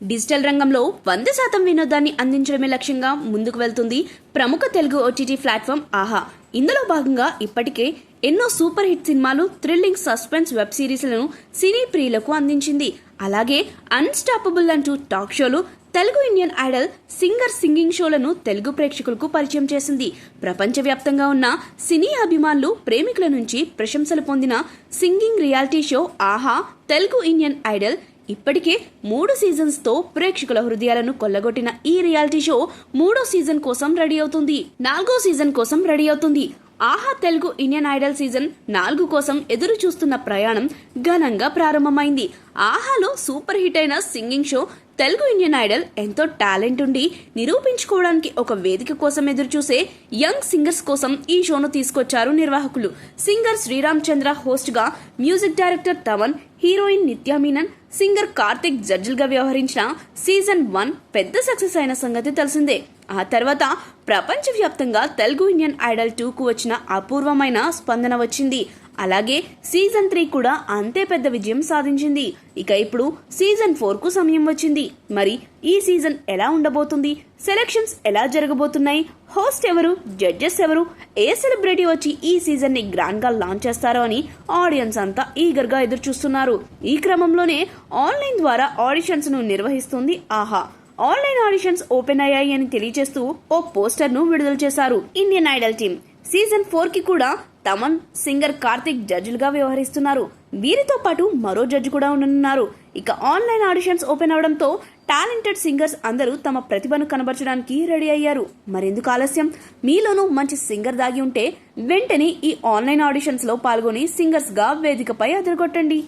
Digital రంగంలో వంద శాతం వినోదాన్ని అందించడమే లక్ష్యంగా ముందుకు వెళ్తుంది ప్రముఖ తెలుగు ఓటీటీ ప్లాట్ఫామ్ ఆహా. ఇందులో భాగంగా ఇప్పటికే ఎన్నో సూపర్ హిట్ సినిమాలు థ్రిల్లింగ్ సస్పెన్స్ వెబ్ సిరీస్లను సినీ ప్రియులకు అందించింది. అలాగే అన్స్టాపబుల్ అంటూ టాక్ షోలు Telugu Indian Idol singer singing షోలను Telugu ప్రేక్షకులకు పరిచయం చేసింది. ప్రపంచవ్యాప్తంగా ఉన్న సినీ అభిమానులు ప్రేమికుల నుంచి ప్రశంసలు పొందిన సింగింగ్ రియాలిటీ షో ఆహా తెలుగు ఇండియన్ ఐడల్ ఇప్పటికే మూడు సీజన్స్తో ప్రేక్షకుల హృదయాలను కొల్లగొట్టిన ఈ రియాలిటీ షో మూడో సీజన్ కోసం రెడీ అవుతుంది. నాలుగో సీజన్ కోసం రెడీ అవుతుంది. ఆహా తెలుగు ఇండియన్ ఐడల్ సీజన్ నాలుగు కోసం ఎదురు చూస్తున్న ప్రయాణం ఘనంగా ప్రారంభమైంది. ఆహాలో సూపర్ హిట్ అయిన singing show Telugu Indian Idol ఎంతో టాలెంట్ ఉండి నిరూపించుకోవడానికి ఒక వేదిక కోసం ఎదురు చూసే యంగ్ సింగర్స్ కోసం ఈ షోను తీసుకొచ్చారు నిర్వాహకులు. Singer Sriram Chandra హోస్ట్గా music director Thaman heroine Nithya Menen singer Karthik జడ్జిల్గా వ్యవహరించిన సీజన్ వన్ పెద్ద సక్సెస్ అయిన సంగతి తెలిసిందే. ఆ తర్వాత ప్రపంచవ్యాప్తంగా తెలుగు ఇండియన్ ఐడల్ టూకు వచ్చిన అపూర్వమైన స్పందన వచ్చింది. అలాగే సీజన్ త్రీ కూడా అంతే పెద్ద విజయం సాధించింది. ఇక ఇప్పుడు సీజన్ ఫోర్కు సమయం వచ్చింది. మరి ఈ సీజన్ ఎలా ఉండబోతుంది? సెలక్షన్స్ ఎలా జరగబోతున్నాయి? హోస్ట్ ఎవరు? జడ్జెస్ ఎవరు? ఏ సెలబ్రిటీ వచ్చి ఈ సీజన్ని గ్రాండ్గా లాంచ్ చేస్తారో అని ఆడియన్స్ అంతా ఈగర్గా ఎదురు చూస్తున్నారు ఈ క్రమంలోనే ఆన్లైన్ ద్వారా ఆడిషన్స్ను నిర్వహిస్తుంది ఆహా. ఆన్లైన్ ఆడిషన్స్ ఓపెన్ అయ్యాయి అని తెలియజేస్తూ ఓ పోస్టర్ను విడుదల చేశారు ఇండియన్ ఐడల్ టీమ్ సీజన్ ఫోర్కి కూడా తమన్ సింగర్ కార్తిక్ జడ్జిలుగా వ్యవహరిస్తున్నారు. వీరితో పాటు మరో జడ్జి కూడా ఉండనున్నారు. ఇక ఆన్లైన్ ఆడిషన్స్ ఓపెన్ అవడంతో టాలెంటెడ్ సింగర్స్ అందరూ తమ ప్రతిభను కనబరచడానికి రెడీ అయ్యారు. మరెందుకు ఆలస్యం? మీలోనూ మంచి సింగర్ దాగి ఉంటే వెంటనే ఈ ఆన్లైన్ ఆడిషన్స్లో పాల్గొని సింగర్స్గా వేదికపై అదరగొట్టండి.